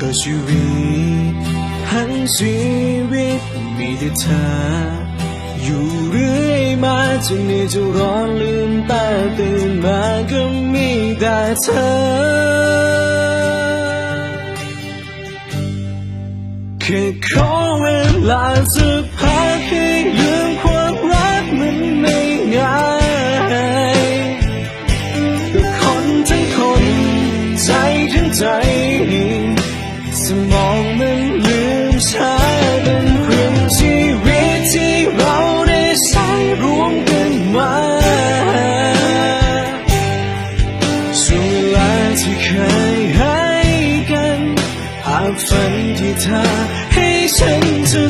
ก็ชีวิตทั้งชีวิตมีแต่เธอ อยู่เรื่อยมาจนเหนี่อยจะร้อนลืมตาตื่นมาก็มีแต่เธอ แค่ขอเวลาสักพักให้ลืมความรักมันไม่ง่ายก็คนทั้งคน ใจทั้งใจ สมองมันลืมชาเป็นครึ่งชีวิตที่เราได้ใช้ร่วมกันมาช่วงเวลาที่เคยให้กัน หากฝันที่เธอให้ฉันจนลื